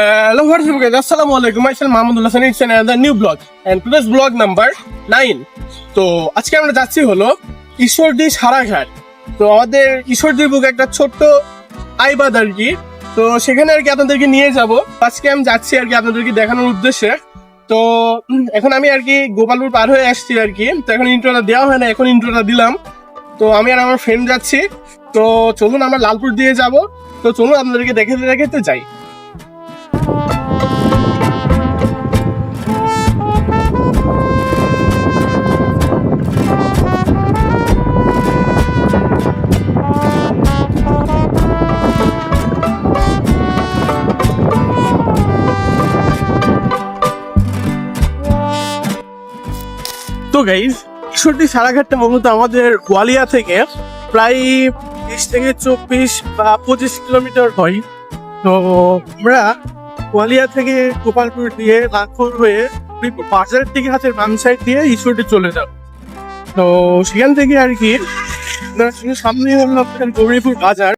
Hello, what's up, guys? Assalamu alaikum. Myself Mahmudullah Sani. It's another new vlog. And today's vlog number 9. তো আজকে আমরা যাচ্ছি হলো ঈশ্বরদী সারাঘাট তো আমাদের ঈশ্বরদীর বুকে একটা ছোট্ট আইবাদ আর কি তো সেখানে আর কি আপনাদেরকে নিয়ে যাব আজকে আমি যাচ্ছি আর কি আপনাদেরকে দেখানোর উদ্দেশ্যে তো এখন আমি আর কি গোপালপুর পার হয়ে আসছি আর কি তো এখন ইন্ট্রোটা দেওয়া হয় না এখন ইন্ট্রোটা দিলাম তো আমি আর আমার ফ্রেন্ড যাচ্ছি তো চলুন আমরা লালপুর দিয়ে যাব তো চলুন আপনাদেরকে দেখে দেখে যাই তো গাইজ ঈশ্বরদী সারাঘাটটা মূলত আমাদের গোয়ালিয়া থেকে প্রায় বিশ থেকে চব্বিশ বা পঁচিশ কিলোমিটার হয়। তো আমরা গোয়ালিয়া থেকে গোপালপুর দিয়ে নাগপুর হয়ে বাজার থেকে হাতের বাম সাইড দিয়ে ঈশ্বরটি চলে যাব। তো সেখান থেকে আর কি সামনে হলো আপনার গৌরীপুর বাজার।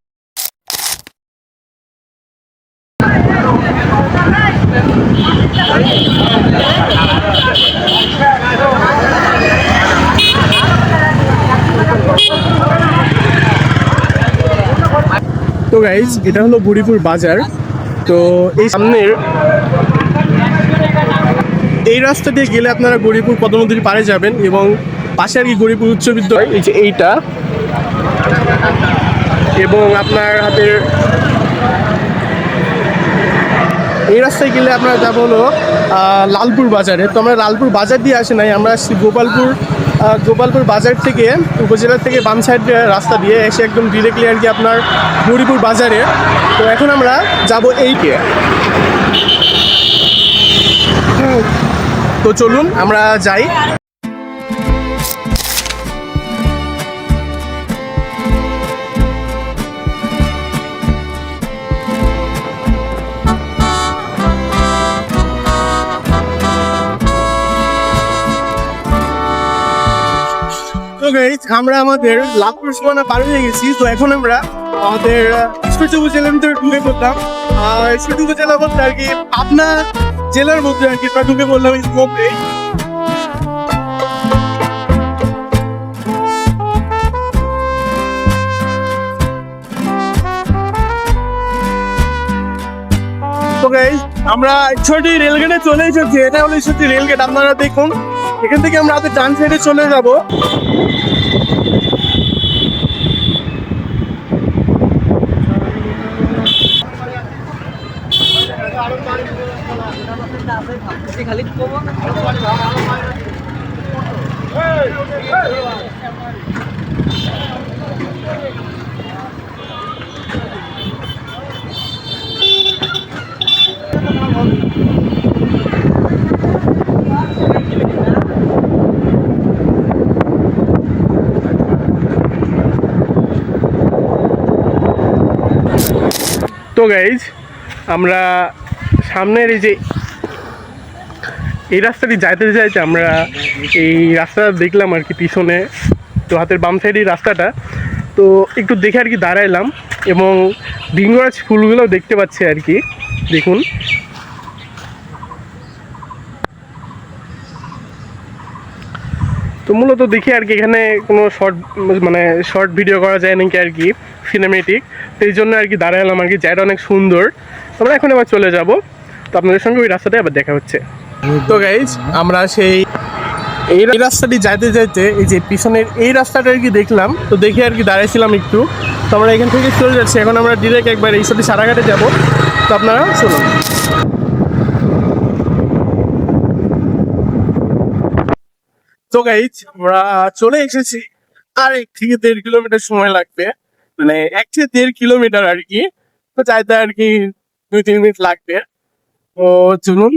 তো গাইজ এটা হলো বুড়িপুর বাজার। তো এই সামনের এই রাস্তা দিয়ে গেলে আপনারা গরিপুর পদ্ম নদীর পাড়ে যাবেন এবং পাশে আর কি গরিপুর উচ্চ বিদ্যালয়, এই যে এইটা। এবং আপনার হাতের এই রাস্তায় গেলে আপনারা যাব হলো লালপুর বাজারে। তো আমরা লালপুর বাজার দিয়ে আসি নাই, আমরা গোপালপুর গোপালপুর বাজার থেকে উপজেলা থেকে বাম সাইড রাস্তা দিয়ে এসে একদম ডিরেক্টলি আর কি আপনার মুড়িপুর বাজারে। তো এখন আমরা যাব এইকে তো চলুন, আমরা যাই। গাইজ আমরা আমাদের পার হয়ে গেছি। তো এখন আমরা আমাদের ঈশ্বরচী উপজেলার ভিতরে ঢুকে পড়লাম। আর উপজেলা বলতে আর কি পাবনা জেলার মধ্যে আর কি ঢুকে পড়লাম আমরা ঈশ্বরচী রেলগেটে চলে এসেছি। এটা হলো ঈশ্বরচী রেলগেট আপনারা দেখুন। এখান থেকে আমরা হাতে ডান সাইডে চলে যাব। তো গাইজ আমরা সামনের এই যে এই রাস্তাটি যাইতে যাইতে আমরা এই রাস্তাটা দেখলাম আর কি পিছনে, তো হাতের বাম সাইডের রাস্তাটা। তো একটু দেখে আর কি দাঁড়াইলাম এবং ভিঙ্গরাজ ফুলগুলোও দেখতে পাচ্ছি আর কি, দেখুন। তো মূলত দেখি আর কি এখানে কোনো শর্ট মানে শর্ট ভিডিও করা যায় নাকি আর কি। সিনেমেটিক তো এই জন্য আর কি দাঁড়ালাম আর কি জায়গাটা অনেক সুন্দর। আমরা এখন আবার চলে যাব। তো আপনাদের সঙ্গে ওই রাস্তাটাই আবার দেখা হচ্ছে। তো গাইজ আমরা সেই এই রাস্তাটি যাইতে যাইতে এই যে পিছনের এই রাস্তাটা আর কি দেখলাম। তো দেখে আর কি দাঁড়াইছিলাম একটু। তো আমরা এখান থেকে চলে যাচ্ছি। এখন আমরা ডিরেক্ট একবার এই সাথে সারাঘাটে যাব। তো আপনারা শুনুন। তো গাইজ আমরা চলে এসেছি। আর এক থেকে দেড় কিলোমিটার সময় লাগবে। মানে এক থেকে দেড় কিলোমিটার আর কি। তো যাইতে আর কি দুই তিন মিনিট লাগবে। তো চলুন।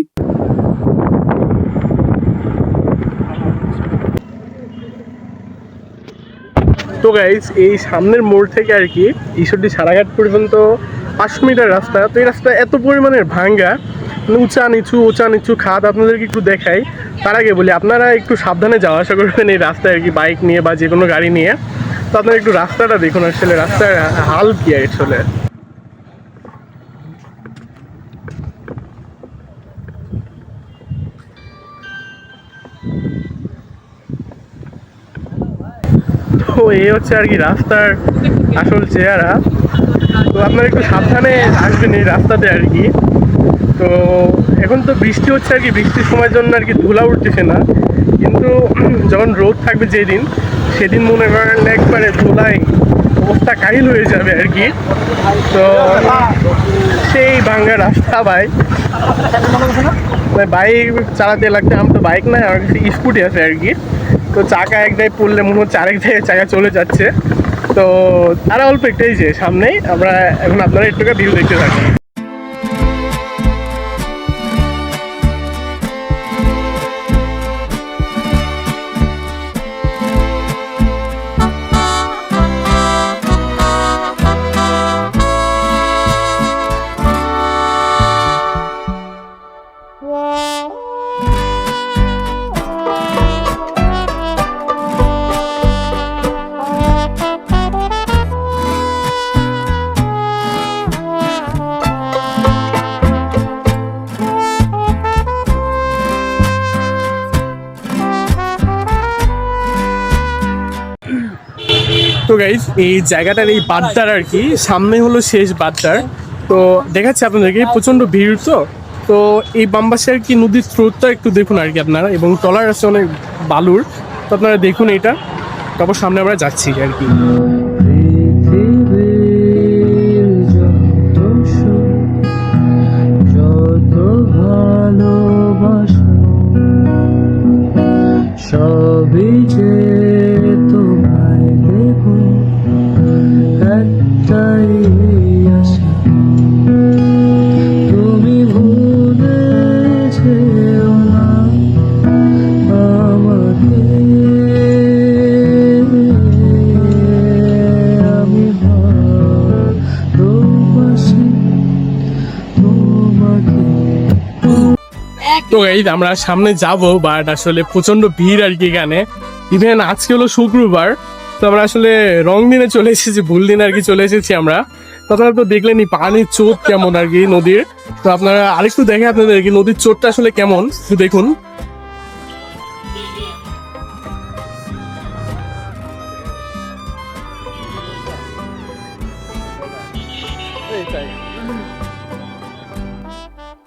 তো গাইজ এই সামনের মোড় থেকে আর কি ঈশ্বরদী সারাঘাট পর্যন্ত পাঁচশো মিটার রাস্তা। তো এই রাস্তা এত পরিমাণের ভাঙ্গা। মানে উঁচা, নিচু উঁচা, নিচু খাদ আপনাদেরকে একটু দেখাই। তার আগে বলি, আপনারা একটু সাবধানে যাওয়া আসা করবেন এই রাস্তায় আর কি বাইক নিয়ে বা যে কোনো গাড়ি নিয়ে। তো আপনারা একটু রাস্তাটা দেখুন আসলে, রাস্তার হাল কি আসলে? তো এই হচ্ছে আর কি রাস্তার আসল চেহারা। তো আপনারা একটু সাবধানে আসবেন এই রাস্তাতে আর কি। তো এখন তো বৃষ্টি হচ্ছে আর কি, বৃষ্টির সময়ের জন্য আর কি ধুলা উঠতেছে না। কিন্তু যখন রোদ থাকবে যেদিন সেদিন মনে করেন একবারে ধুলায় অবস্থা কাহিল হয়ে যাবে আর কি। তো সেই ভাঙ্গা রাস্তা ভাই। বাইক চালাতে লাগছে আমার তো বাইক নাই, আমার কাছে স্কুটি আছে আর কি। তো চাকা এক জায়গায় পড়লে মনে হচ্ছে আরেক জায়গায় চাকা চলে যাচ্ছে। তো আর অল্প একটাই যে সামনেই। আমরা এখন আপনারা একটু ভিউ দেখতে থাকি গাইজ এই জায়গাটার এই বাড্ডার আর কি সামনে হলো শেষ বাড্ডার। তো দেখাচ্ছে আপনাদেরকে প্রচণ্ড ভিড় তো। তো এই বামবাসে আর কি নদীর স্রোতটা একটু দেখুন আর কি আপনারা, এবং টলার আছে অনেক বালুর। তো আপনারা দেখুন এটা। তারপর সামনে আমরা যাচ্ছি আর কি। এই আমরা সামনে যাব বাট আসলে প্রচণ্ড ভিড় আর কি এখানে। ইভেন আজকে হলো শুক্রবার, তো আমরা আসলে রং দিনে চলে এসেছি, ভুল দিন আর কি চলে এসেছি আমরা। আপনারা তো দেখলেনই, পানির চোট কেমন আর কি নদীর। তো আপনারা আরেকটু দেখে আপনাদের কি নদীর চোটটা আসলে কেমন দেখুন।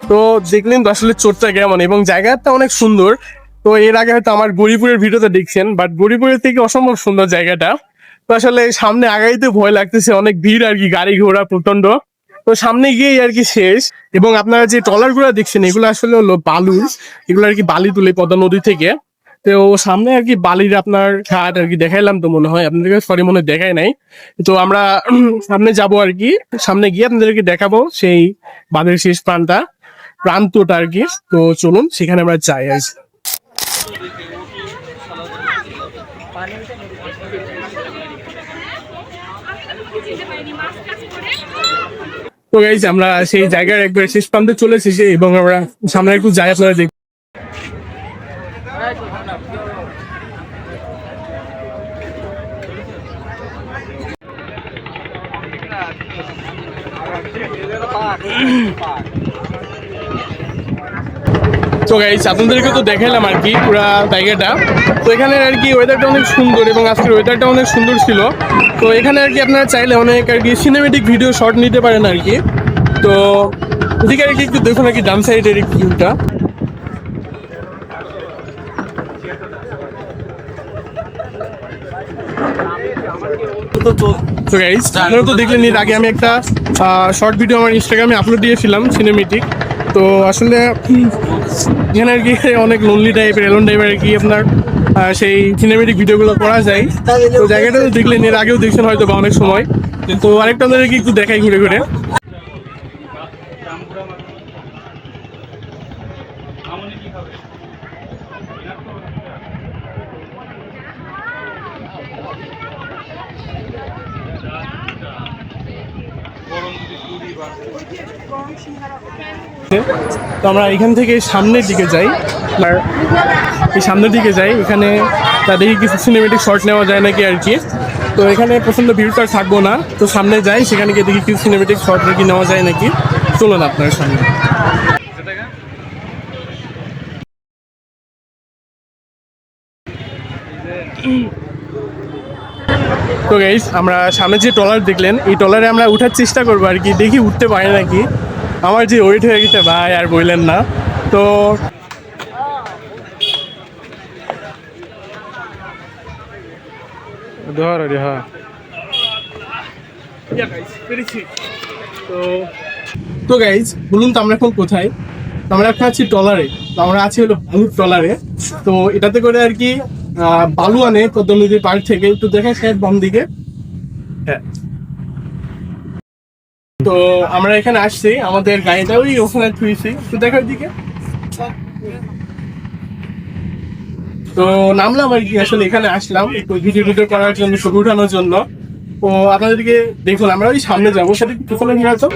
তো দেখলেন তো আসলে চোরটা কেমন, এবং জায়গাটা অনেক সুন্দর। তো এর আগে হয়তো আমার গরিপুরের ভিডিওতে দেখছেন বাট গরিপুরের থেকে অসম্ভব সুন্দর জায়গাটা। তো আসলে সামনে আগাইতে ভয় লাগতেছে, অনেক ভিড় আর কি, গাড়ি ঘোড়া প্রচণ্ড তো সামনে গিয়েই আর কি শেষ, এবং আপনারা যে ট্রলারগুলো দেখছেন, এগুলো আসলে হলো বালুর এগুলো আর কি বালি তুলে পদ্মা নদী থেকে। তো সামনে আর কি বালির আপনার ঘাট আর কি দেখাইলাম তো মনে হয়, আপনাদেরকে সরি মনে দেখাই নাই। তো আমরা সামনে যাব আর কি, সামনে গিয়ে আপনাদেরকে দেখাবো সেই বাঁধের শেষ প্রাণটা প্রান্তটা আর কি তো চলুন সেখানে আমরা যাই কি। তো গাইজ আমরা সেই জায়গার একবার শেষ প্রান্তে চলে এসেছি এবং আমরা সামনে একটু যাই, আপনারা দেখ তো গাইজ আপনাদেরকে তো দেখাইলাম আর কি পুরা জায়গাটা। তো এখানে আর কি ওয়েদারটা অনেক সুন্দর এবং আজকের ওয়েদারটা অনেক সুন্দর ছিল। তো এখানে আর কি আপনারা চাইলে অনেক আর কি সিনেমেটিক ভিডিও শট নিতে পারেন আর কি। তো এদিকে আর কি একটু দেখুন আর কি ডান সাইডের ভিউটা তো গাইজ আপনারা তো দেখলেন এর আগে আমি একটা শর্ট ভিডিও আমার ইনস্টাগ্রামে আপলোড দিয়েছিলাম সিনেমেটিক তো আসলে এখানে আর কি অনেক লোনলি টাইপের এলন টাইপের আর কি আপনার সেই সিনেমেটিক ভিডিওগুলো করা যায়। তো জায়গাটা দেখলেন, এর আগেও দেখছেন হয়তো বা অনেক সময়। তো আরেকটা আপনাদেরকে একটু দেখাই ঘুরে ঘুরে। তো আমরা এখান থেকে সামনের দিকে যাই। আর এই সামনের দিকে যাই, এখানে তাদেরকে কিছু সিনেমেটিক শর্ট নেওয়া যায় নাকি আর কি। তো এখানে প্রচণ্ড ভিড়টা থাকব না। তো সামনে যাই, সেখানে গিয়ে দেখি কিছু সিনেমেটিক শর্ট নাকি নেওয়া যায় নাকি। চলুন আপনার সামনে। তো তো গাইস আমরা সামনে যে ট্রলার দেখলেন, এই ট্রলারে আমরা উঠার চেষ্টা করব আর কি। দেখি উঠতে পারে নাকি। আমার যে ওয়েট হয়ে গেছে ভাই আর বললেন না। তো ধর রে হ্যাঁ। তো তো গাইজ বলুন তো আমরা এখন কোথায়? আমরা এখন আছি ট্রলারে তো আমরা আছি হলো বালুর ট্রলারে তো এটাতে করে আর কি বালু আনে পদ্ম নদীর পাড় থেকে। একটু দেখেন স্যার বাম দিকে। হ্যাঁ। তো আমরা এখানে আসছি, আমাদের গাড়িটা ওই ওখানে থুইছি। তো দেখার দিকে তো নামলাম আর কি, আসলে এখানে আসলাম, একটু ভিডিও ভিডিও করার জন্য, ছবি উঠানোর জন্য। তো আপনাদেরকে দেখুন, আমরা ওই সামনে যাব সেটা ফোনে নিয়ে আসো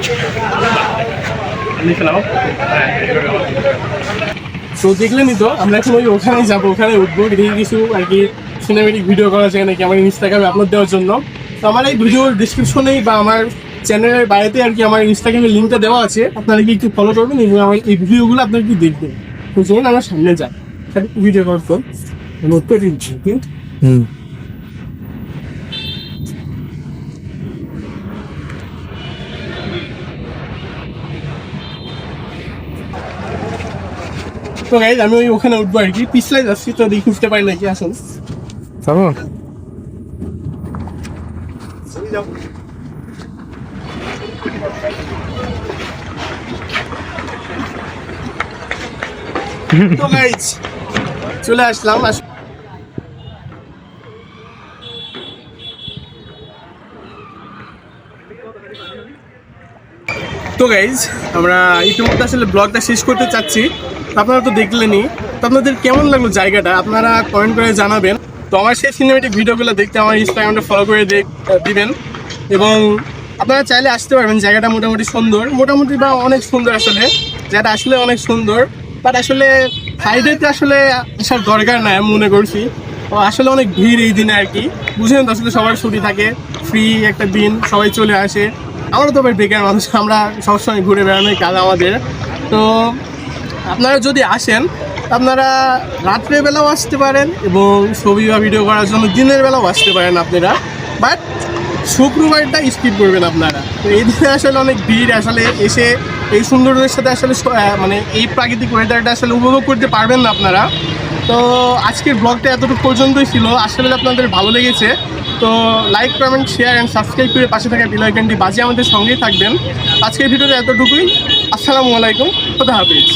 তো দেখলেনই তো, আমরা এখন ওই ওখানে যাব, ওখানে উঠবো দেখি কিছু আর কি সিনেমেটিক ভিডিও করা যায় নাকি, আমার ইনস্টাগ্রামে আপলোড দেওয়ার জন্য। তো আমার এই ভিডিওর ডিসক্রিপশনেই বা আমার চ্যানেলের বাইরেতে আর কি আমার ইনস্টাগ্রামের লিঙ্কটা দেওয়া আছে। আপনারা কি একটু ফলো করবেন এবং আমার এই ভিডিওগুলো আপনারা কি দেখবেন? চলুন আমরা সামনে যাই। ভিডিও নোট করে দিচ্ছি হুম। তো গাইজ আমি ওই ওখানে উঠবো আর কি। পিছলে যাচ্ছি তো দেখি উঠতে পারি নাকি যাব তো গাইজ চলে আসলাম, আস- তো গাইজ আমরা ইতিমধ্যে আসলে ব্লগটা শেষ করতে চাচ্ছি। আপনারা তো দেখলেনই। তো আপনাদের কেমন লাগল জায়গাটা? আপনারা কমেন্ট করে জানাবেন। তো আমার সেই সিনেমেটিক ভিডিওগুলো দেখতে আমার ইনস্টাগ্রামটা ফলো করে দিবেন। এবং আপনারা চাইলে আসতে পারবেন। জায়গাটা মোটামুটি সুন্দর। মোটামুটি বা অনেক সুন্দর আসলে। জায়গাটা আসলে অনেক সুন্দর। বাট আসলে ফ্রাইডেতে আসলে আসার দরকার নাই আমি মনে করছি। আসলে অনেক ভিড় এই দিনে আর কি। বুঝলেন আসলে সবার ছুটি থাকে ফ্রি একটা দিন, সবাই চলে আসে। আমরা তো ভাই বেকার মানুষ, আমরা সবসময় ঘুরে বেড়ানোই কাজ আমাদের। তো আপনারা যদি আসেন, আপনারা রাত্রের বেলাও আসতে পারেন এবং ছবি বা ভিডিও করার জন্য দিনের বেলাও আসতে পারেন আপনারা। বাট শুক্রবারটা স্কিপ করবেন আপনারা। তো এই দিনে আসলে অনেক ভিড়, আসলে এসে এই সৌন্দর্যের সাথে আসলে মানে এই প্রাকৃতিক ওয়েদারটা আসলে উপভোগ করতে পারবেন না আপনারা। তো আজকের ব্লগটা এতটুকু পর্যন্তই ছিল। আসলে আপনাদের ভালো লেগেছে। তো like comment share and subscribe করে পাশে থাকা বেল আইকনটি বাজিয়ে আমাদের সঙ্গেই থাকবেন। আজকের ভিডিওটা এতটুকুই। আসসালামু আলাইকুম। খোদা হাফিজ।